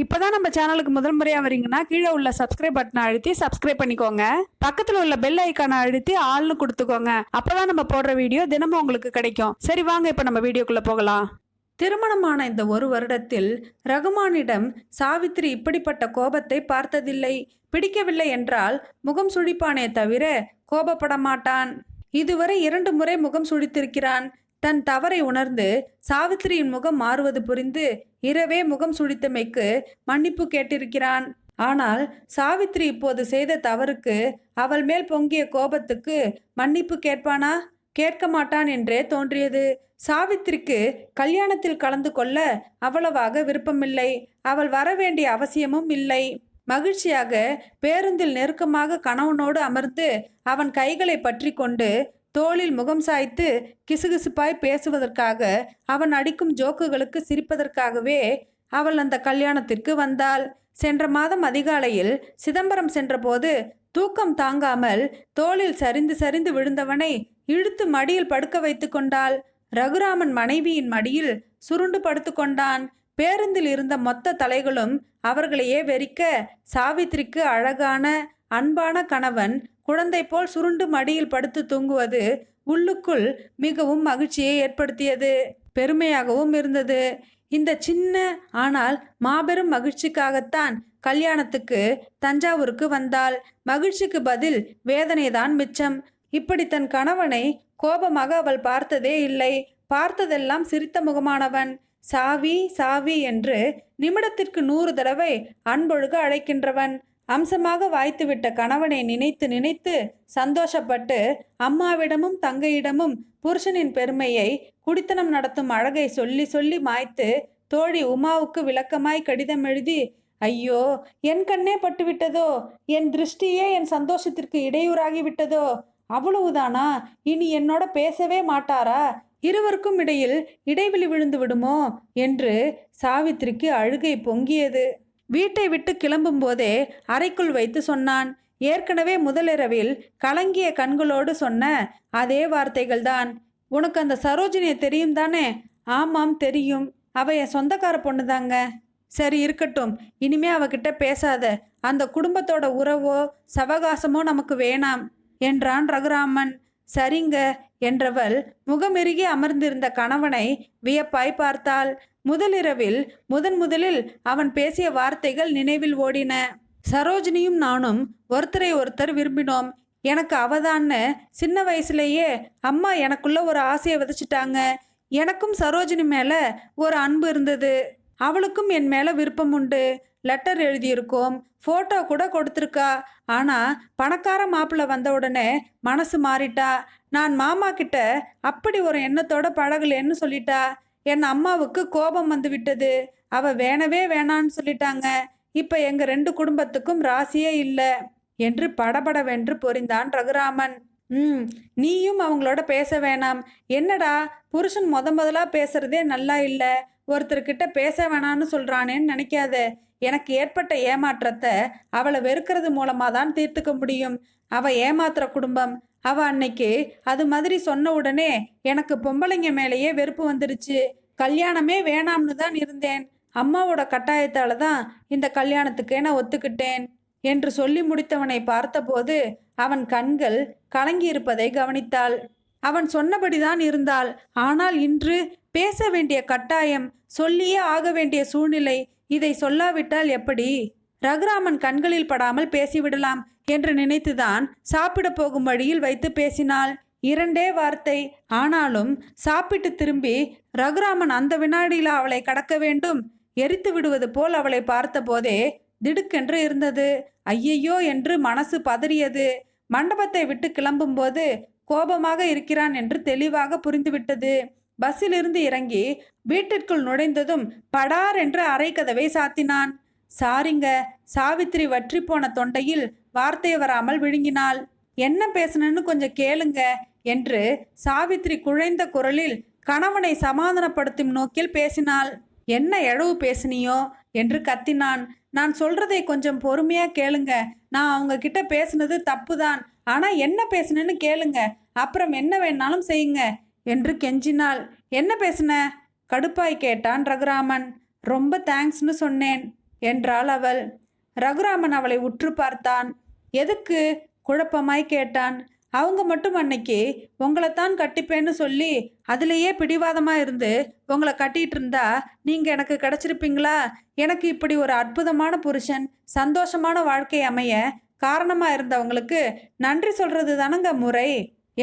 இப்போதான் நம்ம சேனலுக்கு முதல் முறையாக வரீங்கன்னா கீழே உள்ள சப்ஸ்கிரைப் பட்டனை அழுத்தி சப்ஸ்கிரைப் பண்ணிக்கோங்க. பக்கத்தில் உள்ள பெல் ஐக்கானை அழுத்தி ஆள்னு கொடுத்துக்கோங்க. அப்போதான் நம்ம போடுற வீடியோ தினமும் உங்களுக்கு கிடைக்கும். சரி வாங்க இப்போ நம்ம வீடியோக்குள்ளே போகலாம். திருமணமான இந்த ஒரு வருடத்தில் ரகுமானிடம் சாவித்ரி இப்படிப்பட்ட கோபத்தை பார்த்ததில்லை. பிடிக்கவில்லை என்றால் முகம் சுழிப்பானே தவிர கோபப்பட மாட்டான் இதுவரை இரண்டு முறை முகம் சுழித்திருக்கிறான். தன் தவறை உணர்ந்து சாவித்திரியின் முகம் மாறுவது புரிந்து இரவே முகம் சுழித்தமைக்கு மன்னிப்பு கேட்டிருக்கிறான். ஆனால் சாவித்ரி இப்போது செய்த தவறுக்கு அவள் மேல் பொங்கிய கோபத்துக்கு மன்னிப்பு கேட்பானா? கேட்க மாட்டான் என்றே தோன்றியது. சாவித்திரிக்கு கல்யாணத்தில் கலந்து கொள்ள அவ்வளவாக விருப்பமில்லை. அவள் வர வேண்டிய அவசியமும் இல்லை. மகிழ்ச்சியாக பேருந்தில் நெருக்கமாக கணவனோடு அமர்ந்து அவன் கைகளை பற்றி கொண்டு தோளில் முகம் சாய்த்து கிசுகிசுப்பாய் பேசுவதற்காக அவன் அடிக்கும் ஜோக்குகளுக்கு சிரிப்பதற்காகவே அவள் அந்த கல்யாணத்திற்கு வந்தாள். சென்ற மாதம் அதிகாலையில் சிதம்பரம் சென்றபோது தூக்கம் தாங்காமல் தோளில் சரிந்து சரிந்து விழுந்தவனை இழுத்து மடியில் படுக்க வைத்து கொண்டாள். ரகுராமன் மனைவியின் மடியில் சுருண்டு படுத்து கொண்டான். பேருந்தில் இருந்த மொத்த தலைகளும் அவர்களையே வெறிக்க சாவித்திரிக்கு அழகான அன்பான கணவன் குழந்தை போல் சுருண்டு மடியில் படுத்து தூங்குவது உள்ளுக்குள் மிகவும் மகிழ்ச்சியை ஏற்படுத்தியது. பெருமையாகவும் இருந்தது. இந்த சின்ன ஆனால் மாபெரும் மகிழ்ச்சிக்காகத்தான் கல்யாணத்துக்கு தஞ்சாவூருக்கு வந்தாள். மகிழ்ச்சிக்கு பதில் வேதனைதான் மிச்சம். இப்படி தன் கணவனை கோபமாக அவள் பார்த்ததே இல்லை. பார்த்ததெல்லாம் சிரித்த முகமானவன். சாவி சாவி என்று நிமிடத்திற்கு நூறு தடவை அன்பொழுக அழைக்கின்றவன். அம்சமாக வாய்த்துவிட்ட கணவனை நினைத்து நினைத்து சந்தோஷப்பட்டு அம்மாவிடமும் தங்கையிடமும் புருஷனின் பெருமையை குடித்தனம் நடத்தும் அழகை சொல்லி சொல்லி மாய்த்து தோழி உமாவுக்கு விளக்கமாய் கடிதம் எழுதி ஐயோ என் கண்ணே பட்டுவிட்டதோ? என் திருஷ்டியே என் சந்தோஷத்திற்கு இடையூறாகி விட்டதோ அவ்வளவுதானா? இனி என்னோட பேசவே மாட்டாரா? இருவருக்கும் இடையில் இடைவெளி விழுந்து விடுமோ? என்று சாவித்திரிக்கு அழுகை பொங்கியது. வீட்டை விட்டு கிளம்பும் போதே அறைக்குள் வைத்து சொன்னான். ஏற்கனவே முதலிரவில் கலங்கிய கண்களோடு சொன்ன அதே வார்த்தைகள்தான். உனக்கு அந்த சரோஜினியை தெரியும் தானே? ஆமாம் தெரியும். அவ என் சொந்தக்கார பொண்ணுதாங்க சரி இருக்கட்டும். இனிமே அவகிட்ட பேசாத. அந்த குடும்பத்தோட உறவோ சவகாசமோ நமக்கு வேணாம் என்றான் ரகுராமன். சரிங்க என்றவள் முகமெருகி அமர்ந்திருந்த கணவனை வியப்பாய் பார்த்தாள். முதலிரவில் முதன் முதலில் அவன் பேசிய வார்த்தைகள் நினைவில் ஓடின. சரோஜினியும் நானும் ஒருத்தரை ஒருத்தர் விரும்பினோம். எனக்கு அவதான்னு சின்ன வயசுலேயே அம்மா எனக்குள்ள ஒரு ஆசையை விதைச்சிட்டாங்க. எனக்கும் சரோஜினி மேலே ஒரு அன்பு இருந்தது. அவளுக்கும் என் மேலே விருப்பம் உண்டு. லெட்டர் எழுதியிருக்கோம். ஃபோட்டோ கூட கொடுத்துருக்கா. ஆனால் பணக்கார மாப்பிள்ளை வந்த உடனே மனசு மாறிட்டா. நான் மாமா கிட்ட அப்படி ஒரு எண்ணத்தோட பழகலேன்னு சொல்லிட்டா. என் அம்மாவுக்கு கோபம் வந்து விட்டது. அவ வேணவே வேணான்னு சொல்லிட்டாங்க. இப்போ எங்கள் ரெண்டு குடும்பத்துக்கும் ராசியே இல்லை என்று படபடவென்று பொறிந்தான் ரகுராமன். ம் நீயும் அவங்களோட பேச வேணாம். என்னடா புருஷன் முத முதலாக பேசுறதே நல்லா இல்லை. ஒருத்தர்கிட்ட பேச வேணான்னு சொல்கிறானேன்னு நினைக்காத. எனக்கு ஏற்பட்ட ஏமாற்றத்தை அவளை வெறுக்கிறது மூலமாக தான் தீர்த்துக்க முடியும். அவள் ஏமாத்துற குடும்பம். அவள் அன்னைக்கு அது மாதிரி சொன்ன உடனே எனக்கு பொம்பளைங்க மேலேயே வெறுப்பு வந்துருச்சு. கல்யாணமே வேணாம்னு தான் இருந்தேன். அம்மாவோட கட்டாயத்தால் தான் இந்த கல்யாணத்துக்கே நான் ஒத்துக்கிட்டேன் என்று சொல்லி முடித்தவனை பார்த்தபோது அவன் கண்கள் கலங்கியிருப்பதை கவனித்தாள். அவன் சொன்னபடிதான் இருந்தாள். ஆனால் இன்று பேச வேண்டிய கட்டாயம் சொல்லியே ஆக வேண்டிய சூழ்நிலை இதை சொல்லாவிட்டால் எப்படி? ரகுராமன் கண்களில் படாமல் பேசிவிடலாம் என்று நினைத்துதான் சாப்பிட போகும் வழியில் வைத்து பேசினாள். இரண்டே வார்த்தை. ஆனாலும் சாப்பிட்டு திரும்பி ரகுராமன் அந்த வினாடியில் அவளை கடக்க வேண்டும் எரித்து விடுவது போல் அவளை பார்த்தபோதே திடுக்கென்று இருந்தது. ஐயையோ என்று மனசு பதறியது. மண்டபத்தை விட்டு கிளம்பும்போது கோபமாக இருக்கிறான் என்று தெளிவாக புரிந்துவிட்டது. பஸ்ஸிலிருந்து இறங்கி வீட்டிற்குள் நுழைந்ததும் படார் என்று அரைக்கதவை சாத்தினான். சாரிங்க சாவித்திரி வற்றி போன தொண்டையில் வார்த்தை வராமல் விழுங்கினாள். என்ன பேசணும்னு கொஞ்சம் கேளுங்க என்று சாவித்திரி குழைந்த குரலில் கணவனை சமாதானப்படுத்தும் நோக்கில் பேசினாள். என்ன எழவு பேசினியோ என்று கத்தினான். நான் சொல்றதை கொஞ்சம் பொறுமையா கேளுங்க. நான் அவங்க கிட்ட பேசுனது தப்புதான். ஆனா என்ன பேசுனேன்னு கேளுங்க. அப்புறம் என்ன வேணாலும் செய்யுங்க என்று கெஞ்சினாள். என்ன பேசுன? கடுப்பாய் கேட்டான் ரகுராமன். ரொம்ப தேங்க்ஸ்னு சொன்னேன் என்றாள் அவள். ரகுராமன் அவளை உற்று பார்த்தான். எதுக்கு? குழப்பமாய் கேட்டான். அவங்க மட்டும் அன்னைக்கு உங்களைத்தான் கட்டிப்பேன்னு சொல்லி அதுலேயே பிடிவாதமாக இருந்து உங்களை கட்டிட்டு இருந்தா நீங்கள் எனக்கு கிடச்சிருப்பீங்களா? எனக்கு இப்படி ஒரு அற்புதமான புருஷன் சந்தோஷமான வாழ்க்கை அமைய காரணமாக இருந்தவங்களுக்கு நன்றி சொல்றது தானங்க முறை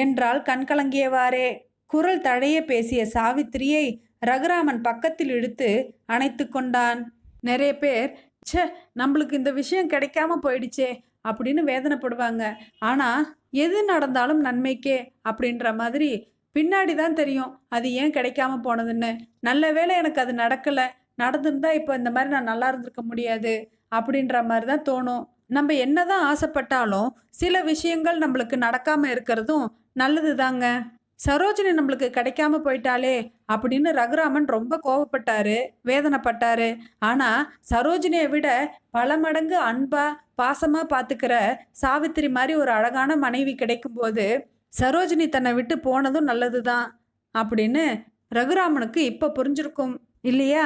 என்றால் கண்கலங்கியவாறே. குரல் தழைய பேசிய சாவித்திரியை ரகுராமன் பக்கத்தில் இழுத்து அணைத்து கொண்டான். நிறைய பேர் ச்சே நம்மளுக்கு இந்த விஷயம் கிடைக்காம போயிடுச்சே அப்படின்னு வேதனைப்படுவாங்க. ஆனால் எது நடந்தாலும் நன்மைக்கே அப்படின்ற மாதிரி பின்னாடி தான் தெரியும் அது ஏன் கிடைக்காம போனதுன்னு. நல்ல வேளை எனக்கு அது நடக்கலை. நடந்திருந்தா இப்போ இந்த மாதிரி நான் நல்லா இருந்திருக்க முடியாது அப்படின்ற மாதிரி தான் தோணும். நம்ம என்னதான் ஆசைப்பட்டாலும் சில விஷயங்கள் நம்மளுக்கு நடக்காம இருக்கிறதும் நல்லது தாங்க சரோஜினி நம்மளுக்கு கிடைக்காம போயிட்டாளே அப்படின்னு ரகுராமன் ரொம்ப கோவப்பட்டாரு வேதனைப்பட்டாரு. ஆனா சரோஜினியை விட பல மடங்கு அன்பா பாசமா பாத்துக்கிற சாவித்திரி மாதிரி ஒரு அழகான மனைவி கிடைக்கும் போது சரோஜினி தன்னை விட்டு போனதும் நல்லதுதான் அப்படின்னு ரகுராமனுக்கு இப்போ புரிஞ்சிருக்கும். இல்லையா?